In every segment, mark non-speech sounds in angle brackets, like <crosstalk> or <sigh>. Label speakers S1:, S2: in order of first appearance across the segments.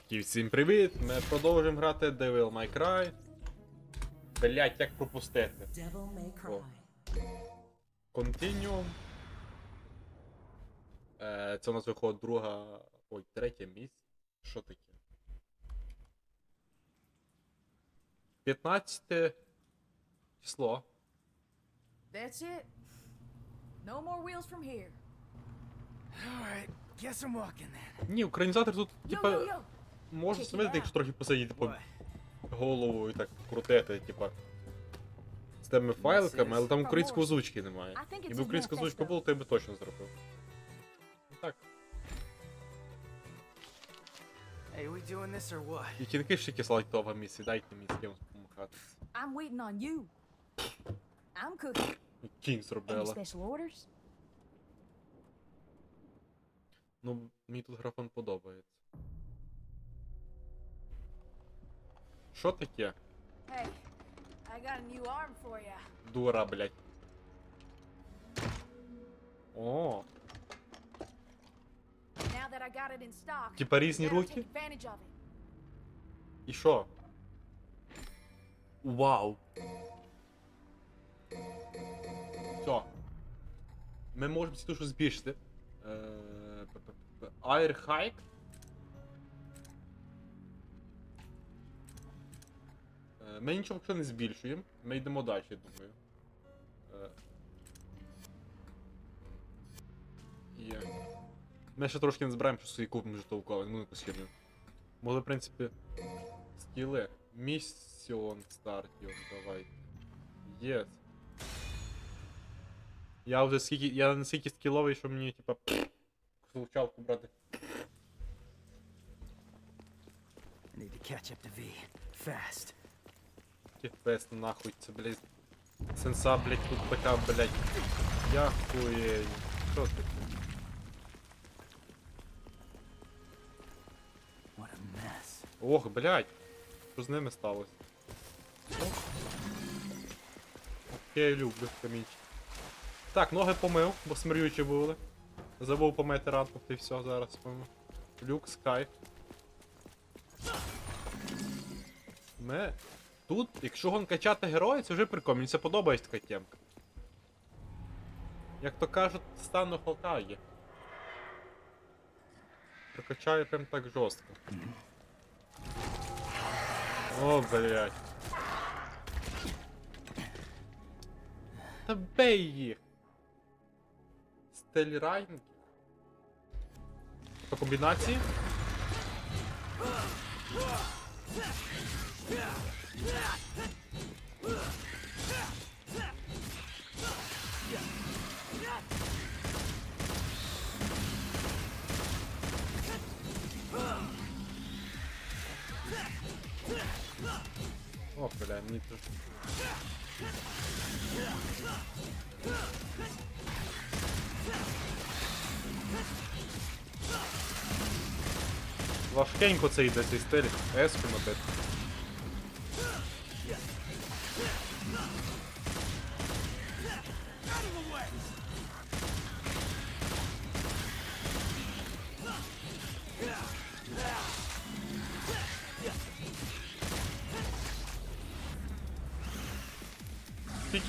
S1: Так, і всім привіт! Ми продовжуємо грати Devil May Cry. Блять, як пропустити?
S2: Devil may cry.
S1: Continue. Е, це у нас виходить друга. Ой, третє місце. Що таке? 15 число.
S3: That's it. No more wheels from here.
S4: Alright, guess I'm walking then.
S1: Ні, українізатор тут,
S3: Yo,
S1: типа,
S3: Check
S1: смити, якщо трохи посидіти по голову і так крутити, типа. З тими файликами, але там української озвучки немає. Якби українська озвучка була, то я би точно зробив. Так. І кінки ще якась лайтова місія, дайте мені з кимось помахати.
S3: I'm waiting on you. I'm cooking.
S1: І зробила. Ну, мені тут графон подобається. Що таке?
S3: Hey, I got a new arm for you.
S1: Дура, блядь. О,
S3: Now that I got it in stock,
S1: типа різні
S3: better
S1: руки?
S3: take advantage of it.
S1: І що? Вау. Все. Ми можемо цю тушу збільшити. Е, п-п-п- Air Hike. Ми нічого поки не збільшуємо. Ми йдемо далі, думаю. Е. Є. Ми ще трошки не збираємо, що собі купимо житовку, ну якусь херню. Могли, в принципі, скіли. Місіон стартіон, давай. Єс. Я вже скільки. Я настільки скіловий, що мені, типа. Звучалку брати.
S4: Need to catch up to V. Fast.
S1: Фест нахуй, це, блядь. Сенса, блядь, тут така, блядь. Я хуєю. Що таке? Ох, блядь. Що з ними сталося? Я люблю камінчики. Так, ноги помив, бо смерючі були. Забув помити ранку, ти все зараз помив. Люк, скай. Ми. Тут, якщо гон качати героя, це вже прикольно, мені це подобається така темка. Як то кажуть, стану Хокагі. Прокачаю прям так жорстко. О, блядь. Та бей їх. Стельрайнги. По комбінації? О, бля, мені тут. Важкенько це йде цей стиль.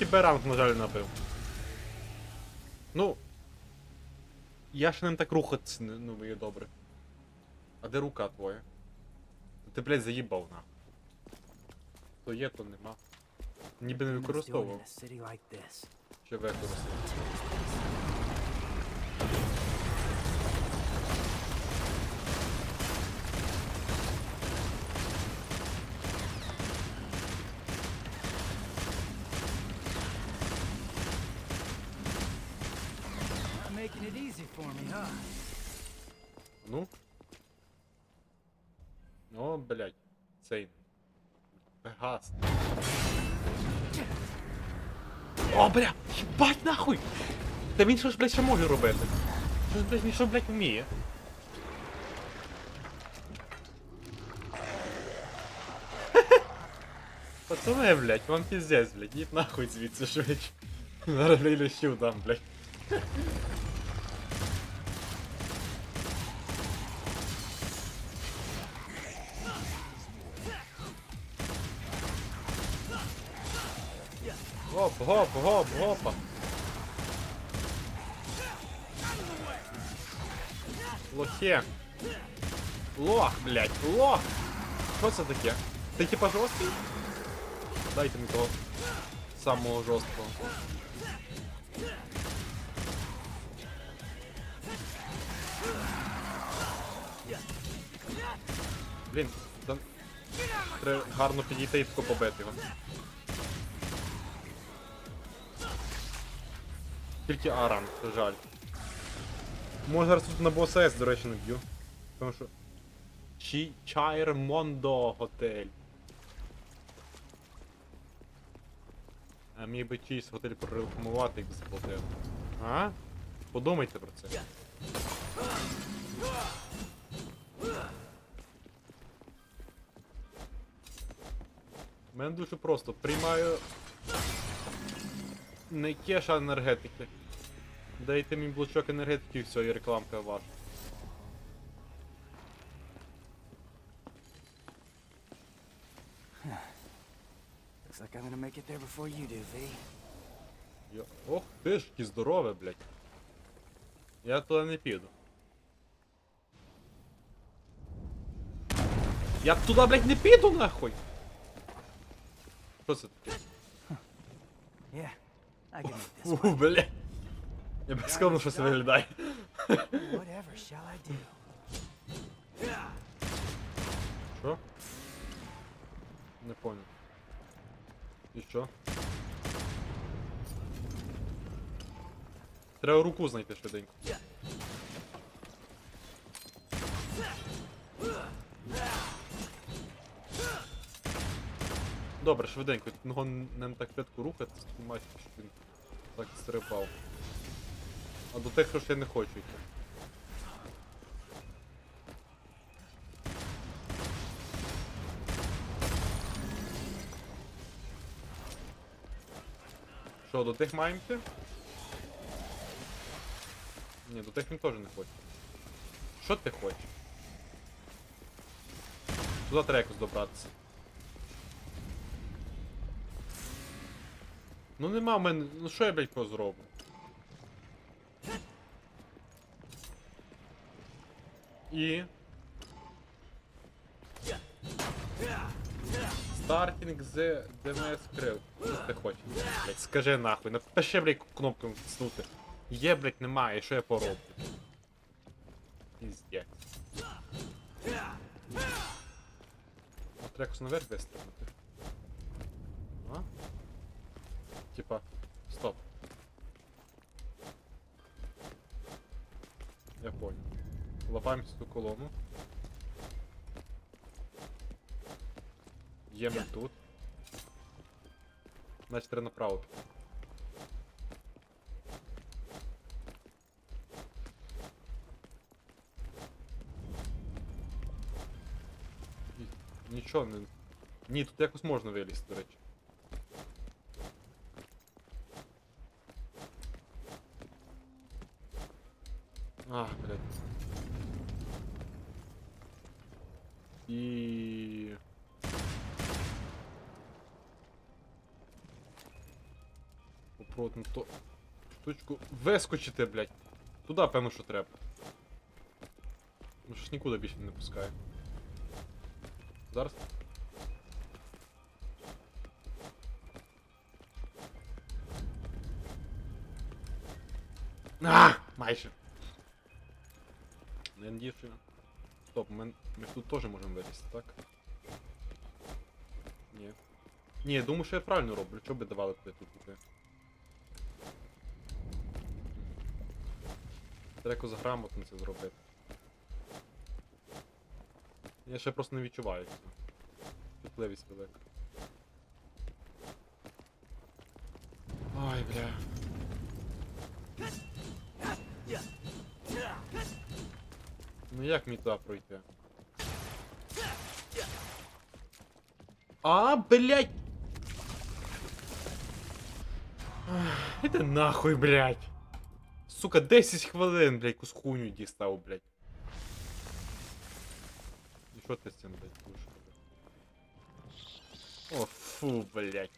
S1: Тільки Беранг, на жаль, набив. Ну. Я ж ним так рухатися не ну, вмію добре. А де рука твоя? Ти, блядь, заїбав на. То є, то нема. Ніби не використовував. Чи використовував?
S4: Not making it easy for me, huh?
S1: Ну. О, блядь. Цей. Пегас. О, бля! Їбать нахуй! Та він що ж, блядь, ще може робити? Що ж, блядь, він що, блядь, вміє? <laughs> Пацани, блядь, вам піздець, блядь, їдь нахуй звідси швидше. Зараз, блядь, лещу дам, блядь. Гоп, гоп, гопа. Лохе. Лох, блядь, лох! Що це таке? Ти типа жорсткий? Дайте мені того самого жорсткого. Блін, та... треба гарно підійти і тако побити його. Тільки Аран, жаль. Може зараз тут на босс С, до речі, не б'ю. Тому що. Чі... Чайр Мондо готель. А міг би чийсь готель прорекламувати, якби заплатив. А? Подумайте про це. У мене дуже просто. Приймаю. Не кеш, а енергетики. Дайте мені блочок енергетики і все, і рекламка ваша.
S4: Looks like I'm gonna make it there before you do, V.
S1: Йо... Ох ти ж, які здорове, блядь. Я туди не піду. Я туди, блядь, не піду нахуй! Що це таке?
S4: Yeah, I can make this.
S1: Фу, блядь. Я безконно щось виглядає.
S4: Whatever shall I do?
S1: Що? Не понял. І що? Треба руку знайти швиденько. Добре, швиденько. Його не так швидко рухатись, мать, щоб він так стрибав. А до тих грошей не хочу йти. Що, до тих маємо йти? Ні, до тих він теж не хоче. Що ти хочеш? Туди треба якось добратися. Ну нема в мене. Ну що я, блядь, кого зроблю? І. Стартінг з ДМС крил. Що ти хочеш? Блядь, скажи нахуй, напиши, блядь, кнопку втиснути. Є, блядь, немає, що я пороблю? Піздець. Треба якось наверх вистрибнути. Типа, стоп. Я понял. Лапаємо цю колону. Є ми тут. Значить треба направо. піти. І- Нічого не. Ні, тут якось можна вилізти, до речі. Вискочити, блядь. Туди, певно, що треба. Ну що ж нікуди більше не пускає. Зараз. А, майже. Не надію, що... Стоп, ми, ми тут теж можемо вилізти, так? Ні. Ні, думаю, що я правильно роблю. Чого би давали туди тут Треба якось грамотно це зробити. Я ще просто не відчуваю цього. Чутливість велика. Ой, бля. Ну як мені туди пройти? А, блядь! Іди нахуй, блядь! Сука, 10 хвилин, блядь, кус хуйню дістав, блядь. І що ти з цим, блядь, кушав? О, фу, блядь.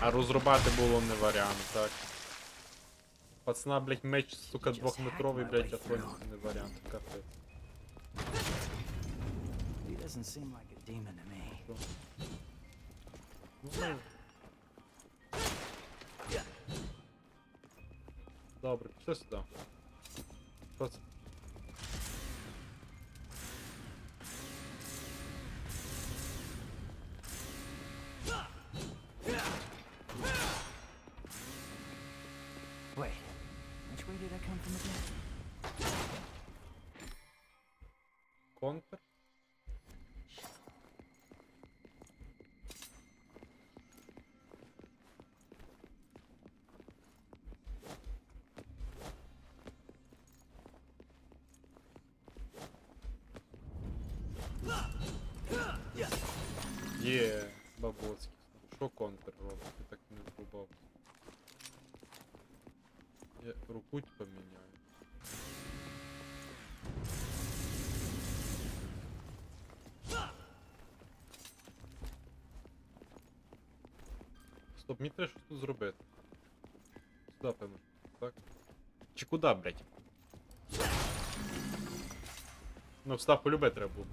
S1: А розрубати було не варіант, так. Пацана, блядь, меч, сука, двохметровий, блядь, а то не варіант, капець.
S4: He doesn't seem like a demon to me.
S1: Ну, Добре, пішли сюди. Що Є, бабоцький. Що контр робить? Я так і не врубав. Я рукуть поміняю. Стоп, мені треба щось тут зробити. Сюди, певно. Так? Чи куди, блядь? Ну, встав полюбе треба було.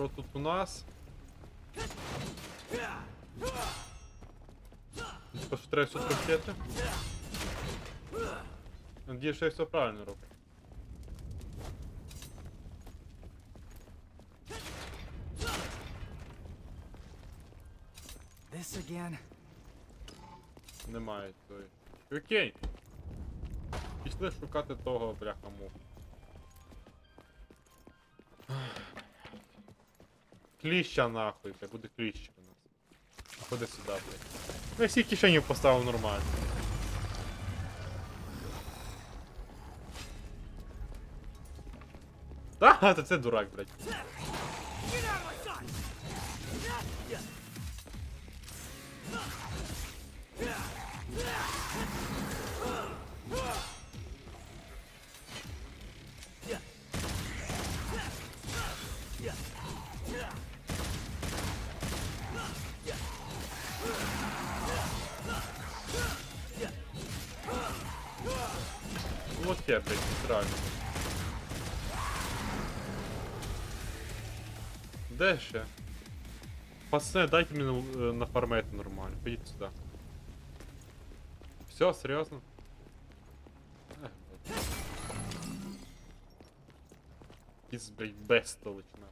S1: Що тут у нас? Все трохити? Надіюсь, що я все правильно роблю.
S4: This again?
S1: Немає тої. Окей. Пішли шукати того бляха мух. Кліща нахуй, бля, буде кліщ у нас. Ходи сюди, блядь. Ну, я всі кишені поставив нормально. Та, <laughs> та це дурак, блядь. Вот я, блядь, неправильно. Де ще? Пацани, дайте мені е, нафармити нормально. Ходіть сюди. Все, серйозно? Ех, блядь. Якийсь, блядь, безстолич, на.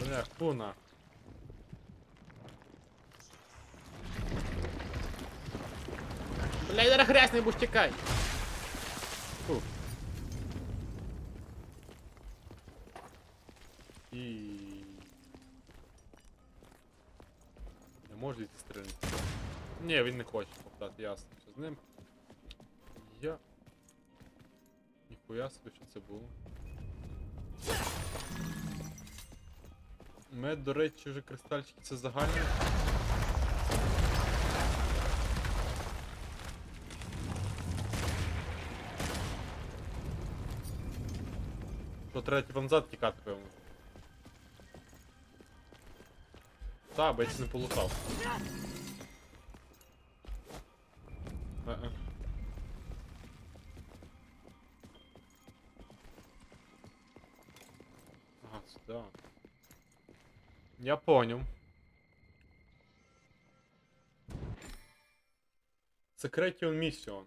S1: Бля, хуна. Бля, будеш тікай. Фу. І... Не можу звідси стрільнути. Ні, він не хоче попадати, ясно, що з ним. Я... Ніхуя собі, що це було. Мед, до речі, вже кристальчики це загальне. Що треба типа назад тікати, певно. Та, бо я не полутав. Ага, сюда. Я понял. Secretion Mission.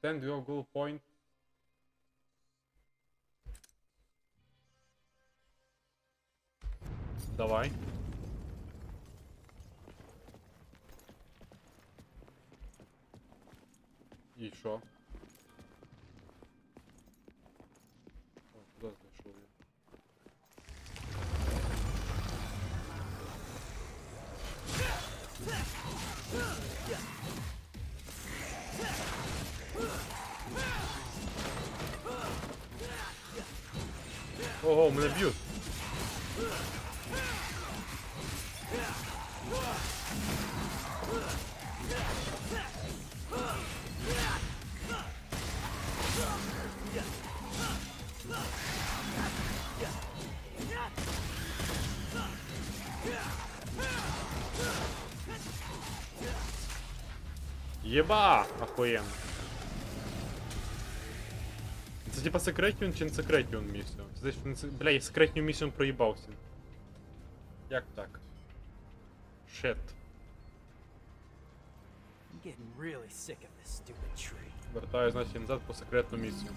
S1: Stand your goal point. Давай. І що? О, куди знайшов я? Ого, мене б'ють! Єба! Охуєнно. Це типа секретіон чи не секретіон місію? Це десь він... се- Бля, я секретню місію проїбався. Як так?
S4: Tree.
S1: Вертаю, значить, назад по секретну місію.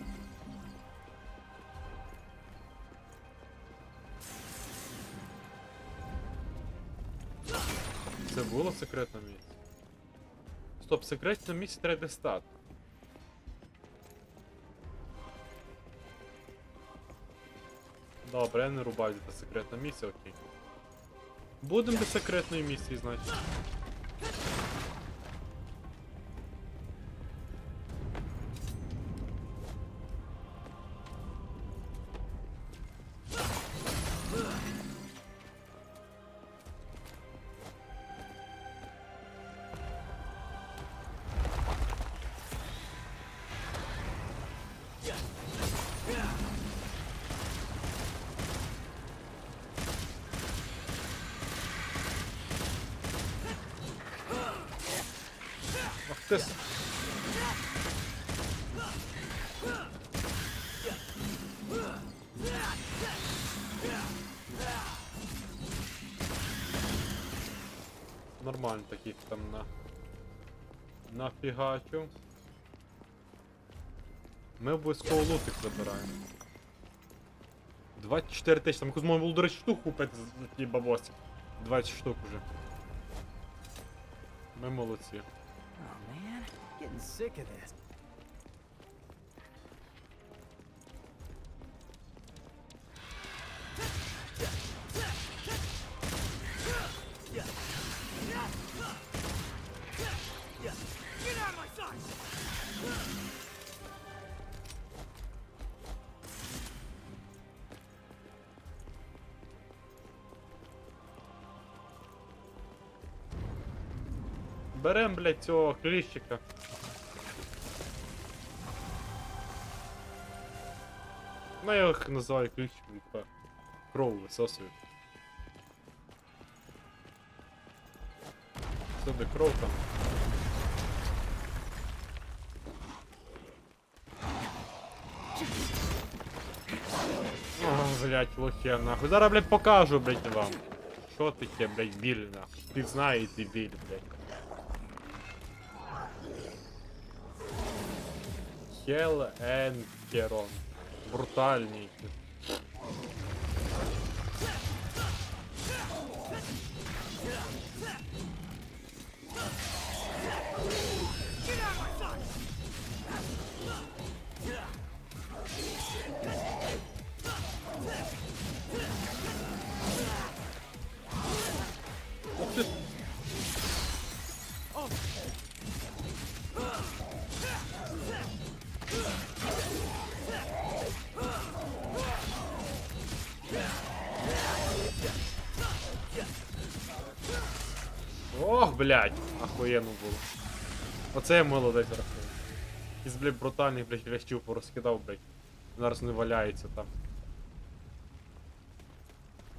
S1: Це було секретна місія? Стоп, секретна місія треба дістати. Добре, я не рубаю, це секретна місія, окей. Будемо до секретної місії, значить. Нормально таких там на... Нафігачу. Ми обов'язково лутик забираємо. 24 тисячі, там якусь можна було, до речі, штук купити за ті бабосі. 20 штук уже. Ми молодці.
S4: Oh man, getting sick of this.
S1: Берем, блядь, цього кліщика. Ну, я їх називаю кліщиком, типа. Кров висосує. Сюди кров там. О, блядь, лохе, нахуй. Зараз, блядь, покажу, блядь, вам. Що таке, блядь, біль, нахуй. Ти знаєте біль, блядь. Хел Енкерон. Брутальний. Блядь, охуєнно було. Оце я молодець рахую. Із, блядь, брутальних, блядь, лящів порозкидав, блядь. Зараз не валяється там.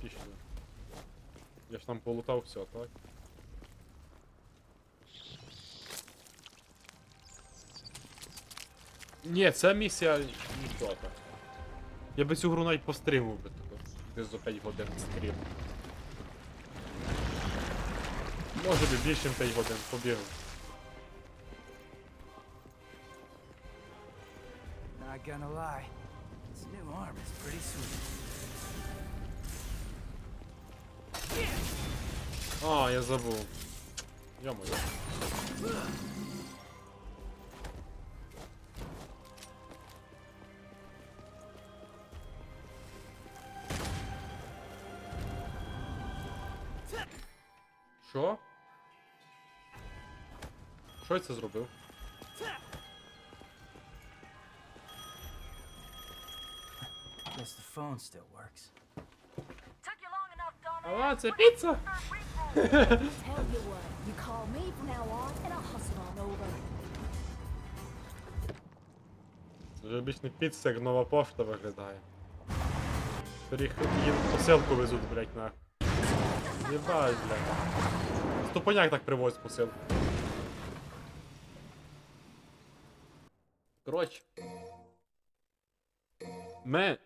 S1: Пішли. Я ж там полутав все, так? Ні, ця місія ніхто так. Я би цю гру навіть постримав би тако. Десь за 5 годин стрім. Може би більше ніж 5 годин побігав.
S4: Not gonna lie, this new arm is pretty sweet.
S1: А, я забув. Йо-моє. Що? Що я це зробив?
S4: Guess the phone still works.
S1: Алло, це піца!
S5: Tell you what, you call me from now on, and I'll hustle on over.
S1: Це вже не піца, як нова пошта виглядає. Їх їм посилку везуть, блять, на. Єбать, блядь. Ступаняк так привозить посилку. Коротше. Ми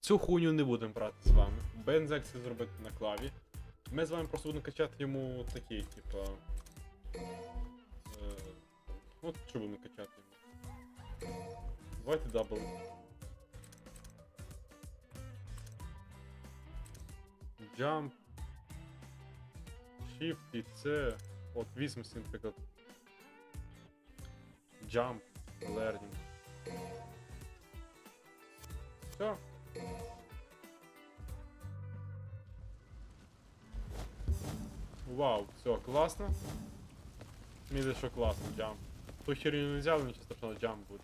S1: цю хуйню не будемо брати з вами. Бензек це зробити на клаві. Ми з вами просто будемо качати йому такі, типа. Е, от що будемо качати йому. Давайте дабл. Jump. Shift і це. От візьмемо, наприклад. Jump. Learning. Все. Вау, все, класно. Мені що класно, jump. Ту херню не взяли, нічого страшного, jump буде.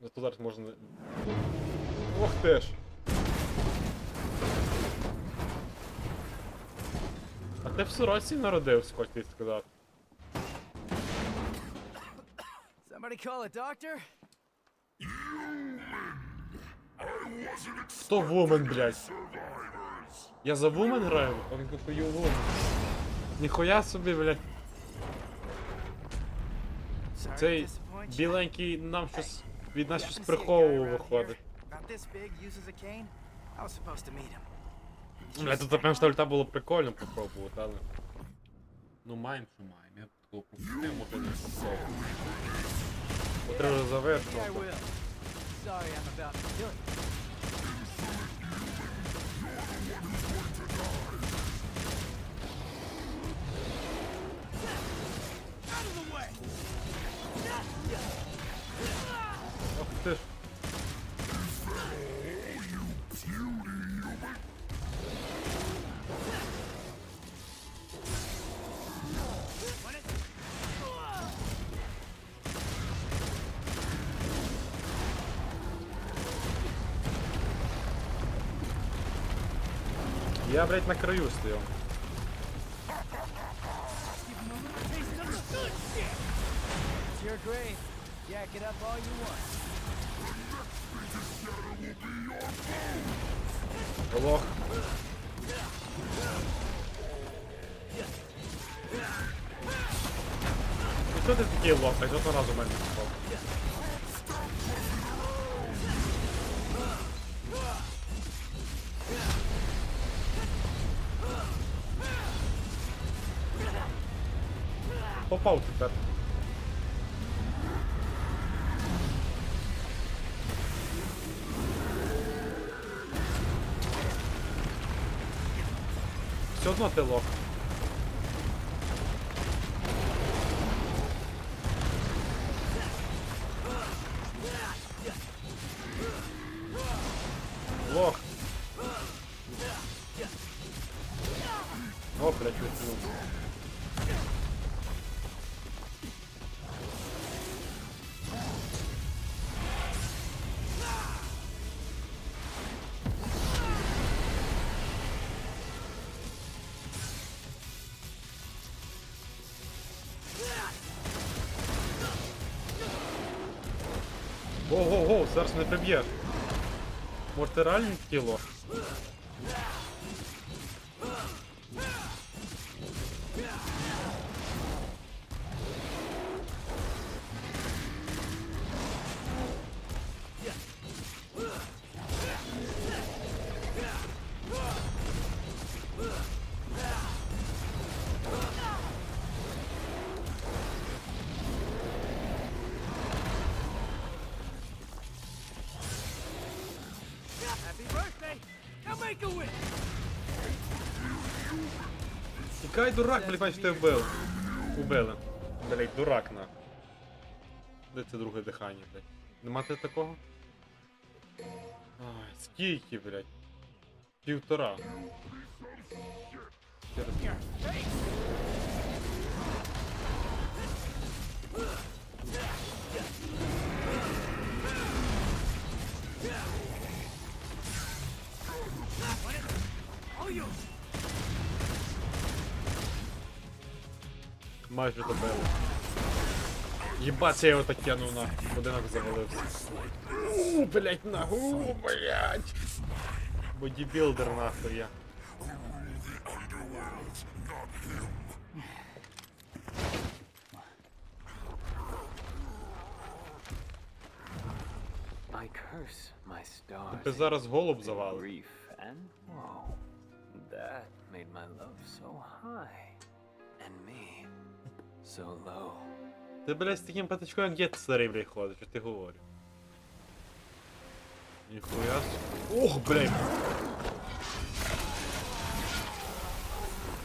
S1: Зато зараз можна. Ох ти ж! Ти в сороці народився, хотів сказати.
S4: Somebody call a doctor?
S1: Хто вумен, блядь? Я за вумен граю? А він вумен. Ніхуя собі, блядь. Цей біленький нам щось від нас щось приховував виходить.
S4: About this big, uses a cane. I was supposed to meet him.
S1: Бля, тут напевно що ульта було прикольно попробувати, але. Ну маємо, що маємо. Я такого пропустив, може не попробую. Треба
S4: I
S1: завершувати.
S4: will. Sorry, I'm about
S1: Я, блядь, на краю стоял.
S4: It's your grave. Jack it up all you want.
S1: Лох. Ну попав. Тепер. Все одно лох. Лох. Зараз не приб'єш. Мортиральне ти Тікай, дурак, блядь, бачите, вбив. Убили. Блядь, дурак на. Де це друге дихання, блядь? Нема ти такого? Ай, скільки, блядь. Півтора. Майже добили. Єбать, я його так тянув на будинок завалився. У, блять, нахуй, блять. Бодібілдер нахуй я. Ти зараз голуб завалив.
S6: That made my love so high. So low.
S1: Ти, блядь, з таким патичком, як дід старий, блядь, ходиш, що ти говориш. Ніхуя. Ох, блядь.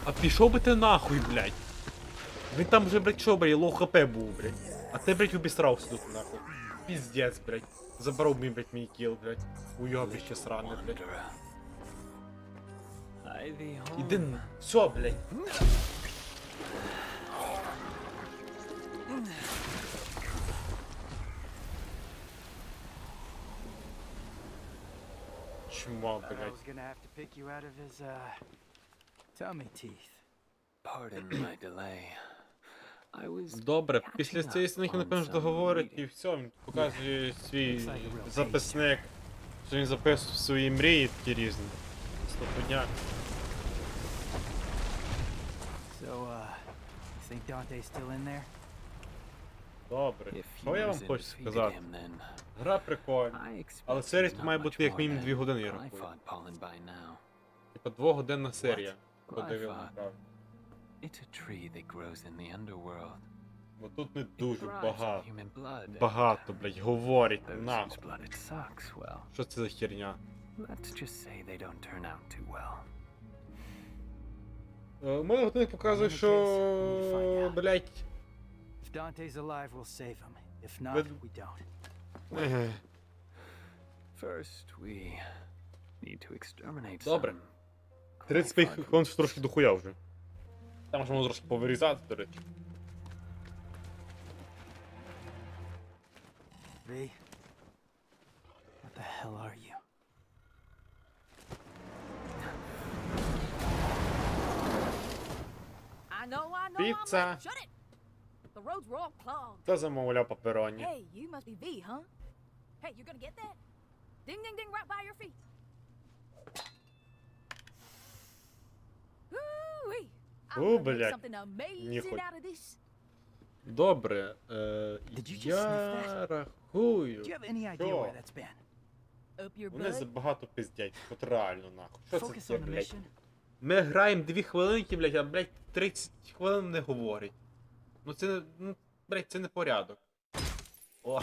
S1: А пішов би ти нахуй, блядь. Він там вже, блядь, що, блядь, лоу хп був, блядь. А ти, блядь, обістрався тут, нахуй. Піздець, блядь. Забрав мій, блядь, мій кіл, блядь. Уйобище сране, блядь. Іди. Все, блядь. Чмо,
S4: I
S1: блядь.
S4: was gonna have to pick you out of his, uh, tummy teeth.
S6: Pardon my delay. I was
S1: Добре, після цієї сценки,
S6: on
S1: напевно,
S6: some
S1: договорить і все, він показує свій записник, що він записував свої мрії такі різні. Стопудняк.
S4: So, uh, you think Dante's still in there?
S1: Добре. Що я вам хочу сказати? Гра прикольна. Але
S6: there's
S1: має бути як мінімум
S6: than
S1: 2 години, я рахую. Типа двогодинна серія. Подивимо, правда. Бо тут не дуже багато. Багато, блядь,
S6: sucks, well,
S1: Що це за херня? мене годинник показує, що. блядь.
S4: If Dante's alive, we'll save him. If not,
S1: But-
S4: we don't.
S1: еге,
S6: First, we need to exterminate
S1: Добре.
S6: some.
S1: 35
S6: Qualified
S1: хвилин що трошки дохуя вже. Там ж можна трошки повирізати, до речі.
S4: V, what the hell are you?
S3: I know, I know.
S1: Pizza.
S3: I'm late. Shut it. The roads were all clogged.
S1: Хто замовляв папероні?
S3: Hey, you must be V, huh? Hey, you're gonna get that? Ding, ding, ding, right by your feet. Make
S1: блядь.
S3: something amazing
S1: Ніхуй.
S3: out of this.
S1: Добре. Е, я рахую.
S3: Your
S1: Вони забагато пиздять. От реально нахуй. Що це таке, блядь? Ми граємо 2 хвилинки, блядь, а блядь, 30 хвилин не говорить. Ну це не. Ну, блять, це не порядок. О.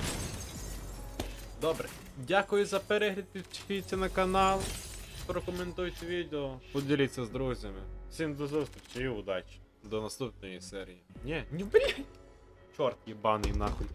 S1: Добре. Дякую за перегляд. Підпишіться на канал. Прокоментуйте відео. Поділіться з друзями. Всім до зустрічі і удачі. До наступної серії. Ні, ні, блять! Чорт їбаний нахуй.